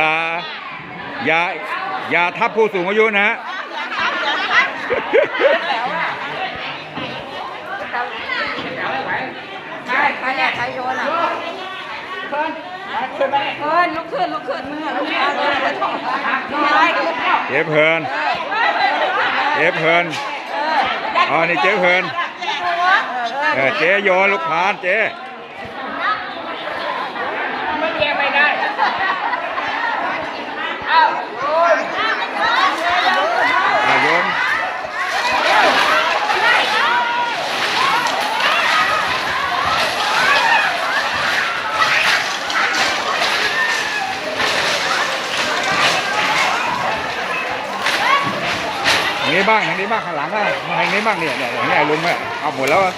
อย่าอย่าอย่าทับผู้สูงอายุนะฮะใช่ใครเนี่ยใครโยนอะเพิ่นลุกขึ้นลุกขึ้นมือลุกขึ้นเลยมีอะไรกันลูกพ่อเจ๊เพลินเจ๊เพลินอ๋อนี่เจ๊เพลินเออเจ๊โยนลูกพานเจ๊ ไม่เรียกไม่ได้อ้าวโอ้ย อะ โยนทางนี้บ้างทางนี้บ้างข้างหลังอะอย่างนี้บ้างเนี่ยเนี่ยอย่างนี้ลุงเนี่ยเอาหมดแล้วอะ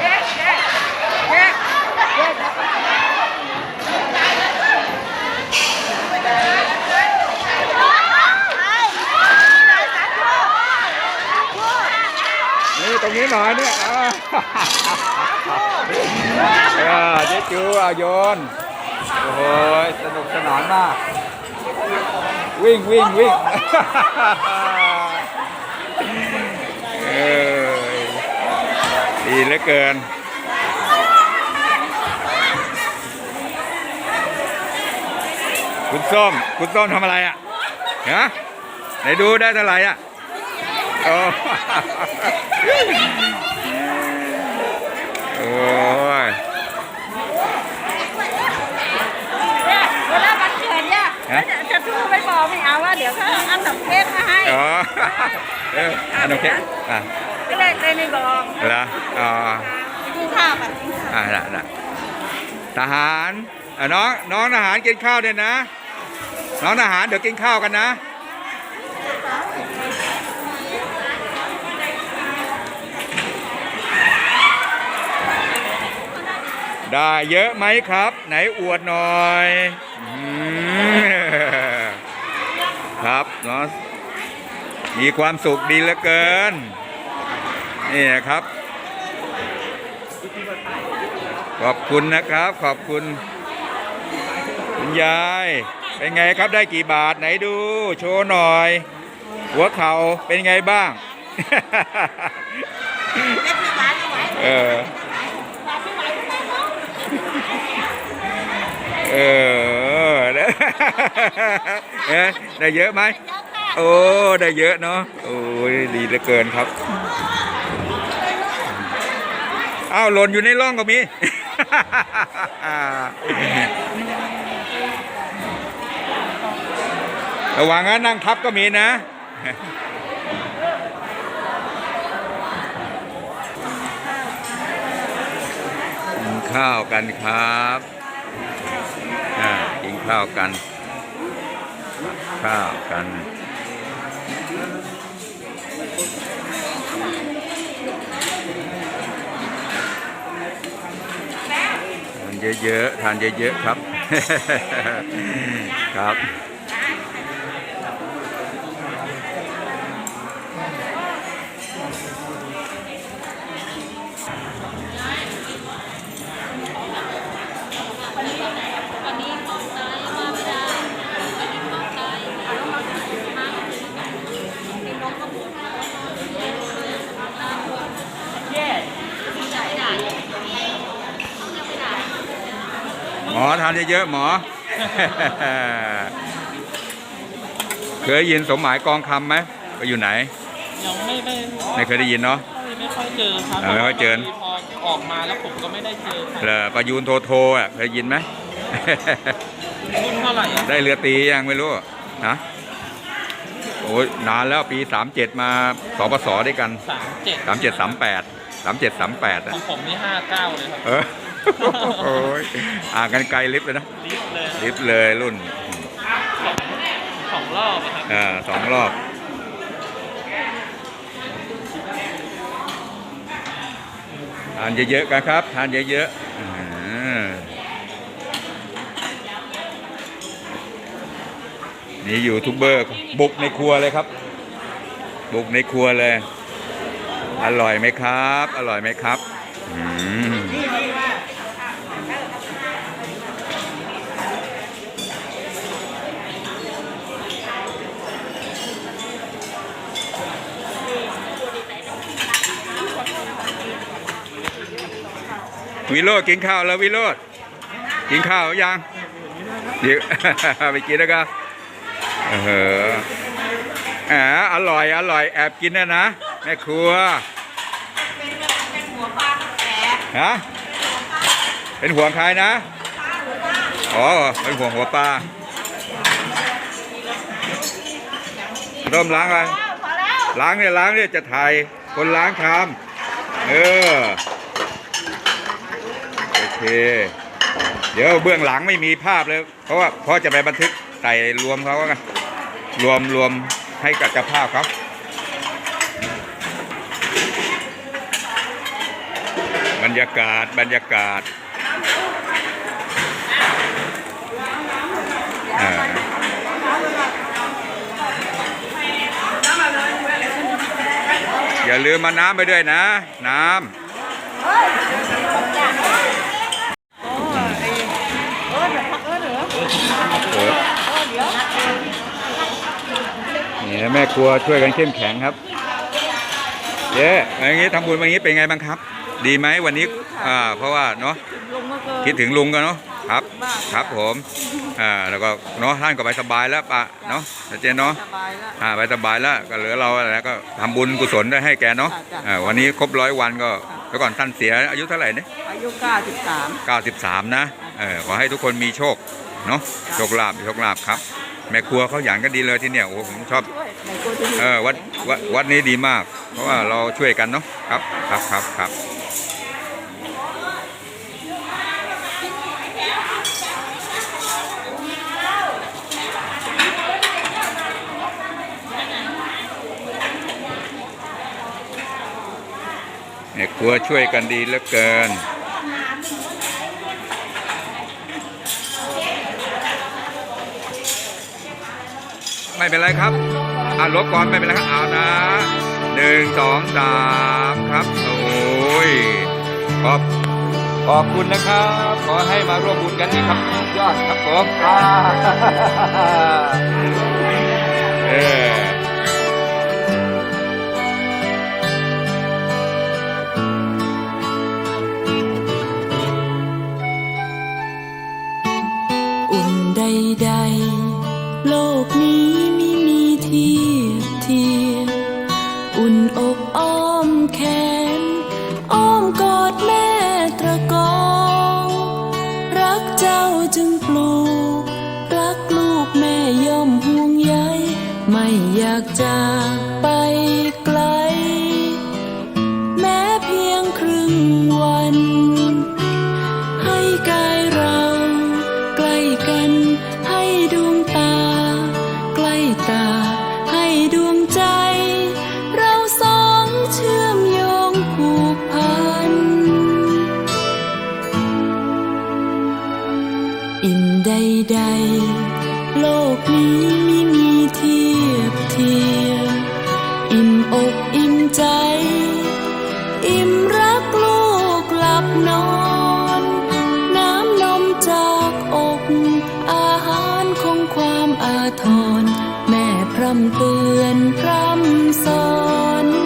เจ๊เจ๊เจ๊เจ๊ นี้หน่อยเนี่ยเออเจ๊จูเอาโยน โอ้โหสนุกสนานมาก วิ่งวิ่งวิ่งเออดีเหลือเกินคุณส้มคุณส้มทำอะไรอะฮะไหนดูได้เท่าไหร่อะ โอ้โอ้ยเวลาวันเกิดเนี่ยจะทูไปบอกไม่เอาว่าเดี๋ยวเขาเอาอันดับเค้กมาให้อ๋อเอออันโอเคอะก็เลยเลยไม่บอกเหรออ๋อกินข้าวกันอะละละทหารอะน้องน้องทหารกินข้าวเนี่ยนะ น้องทหารเดี๋ยวกินข้าวกันนะ ได้เยอะไหมครับ ไหนอวดหน่อยอืมครับเนาะมีความสุขดีเหลือเกิน นี่นะครับ ขอบคุณนะครับ ขอบคุณคุณยาย เป็นไงครับได้กี่บาทไหนดู โชว์หน่อย หัวเข่าเป็นไงบ้าง เออ เออเอ๊ะได้เยอะไหมโอ้ได้เยอะเนาะโอ้ยดีเหลือเกินครับอ้าวหล่นอยู่ในร่องก็มีระวังนะนั่งทับก็มีนะกินข้าวกันครับอ่ากิน ข้าวกัน ข้าวกันทานเยอะๆ ทานเยอะๆ ครับ ครับ มอทานเยอะๆหมอ เคยยินสมหมายกองคำไหมไปอยู่ไหน ยังไม่ได้ไม่เคยได้ยินเนาะ ไม่ค่อยเจอครับเออไม่ค่อยเจอ พอออกมาแล้วผมก็ไม่ได้เจอครับเหรอประยูนโทโทอะเคยยินไหม รุ่นเท่าไหร่อะได้เรือตียังไม่รู้นะโอ้ยนานแล้วปีสามเจ็ดมาสปสด้วยกัน สามเจ็ดสามเจ็ด สามแปดสามเจ็ดสามแปดขอะองผมนี่ห้าเก้าเลยครับ เออโอ้ยอ่านกันไกลลิฟต์เลยนะลิฟต์เลยลิฟต์เลยรุ่นสองสองรอบอะครับ อ่าสองรอบ ทานเยอะๆกันครับ ทานเยอะๆอ่านี่ยูทูบเบอร์บุกในครัวเลยครับ บุกในครัวเลย อร่อยไหมครับ อร่อยไหมครับวิโรดกินข้าวแล้ววิโรดกินข้าวยังเดี๋ยวไปกินแล้วก็เอออร่อยอร่อยแอบกินนะนะ ม่ครัวฮะ เป็นห่วงใครนะ อ๋อ เป็นห่วงหัวปลาเริ่มล้างอะไรล้างเนี่ยล้างเนี่ยจะถ่ายคนล้างชามเออ โอเค เดี๋ยวเบื้องหลังไม่มีภาพเลย เพราะว่าเพราะจะไปบันทึกใส่รวมเขากันรวมรวมให้กับเจ้าภาพครับ รรยากาศบรรยากาศอย่าลืมมาน้ำไปด้วยนะ น้ำเออนี่นะแม่ครัวช่วยกันเข้มแข็งครับเจ๊อย่างนี้ทำบุญวันนี้เป็นไงบ้างครับ ดีไหมวันนี้อ่าเพราะว่าเนาะลงมาเกินคิดถึงลุงกันเนาะครับ ครับผมอ่าแล้วก็เนาะท่านก็ไปสบายแล้วปะเนาะเจ๊เนาะสบายแล้ว อ่าไปสบายแล้วก็เหลือเราแล้วก็ทำบุญกุศลได้ให้แกเนาะอ่าวันนี้ครบร้อยวันก็แล้วก่อนท่านเสียอายุเท่าไหร่เนี่ย อายุ 93 93 นะ เออ ขอให้ทุกคนมีโชค เนาะ โชคลาภ โชคลาภครับ แม่ครัวเขาหยางกันดีเลยที่เนี่ย โอ้โหผมชอบ ด้วยในตัวที่เออ วัด วัดวัดนี้ดีมาก เพราะว่าเราช่วยกันเนาะ ครับ ครับ ครับ ครับ ม่ครัวช่วยกันดีเหลือเกิน ไม่เป็นไรครับอ่าลบก่อนไม่เป็นไรครับเอานะหนึ่งสองสามครับโอ้ยขอบขอบคุณนะครับ ขอให้มาร่วมบุญกันนี่ครับยอดครับผมอ่าเออ ใด โลกนี้ไม่มีเทียบเทียมอุ่นอกอ้อมแขน อ้อมกอดแม่ตระกอง รักเจ้าจึงปลูก รักลูกแม่ย่อมห่วงใยไม่อยากจาก ใด โลกนี้ไม่มีเทียบเทียมอิ่มอกอิ่มใจ อิ่มรักลูกหลับนอน น้ำนมจากอกอาหารของความอาทร แม่พร่ำเตือนพร่ำสอน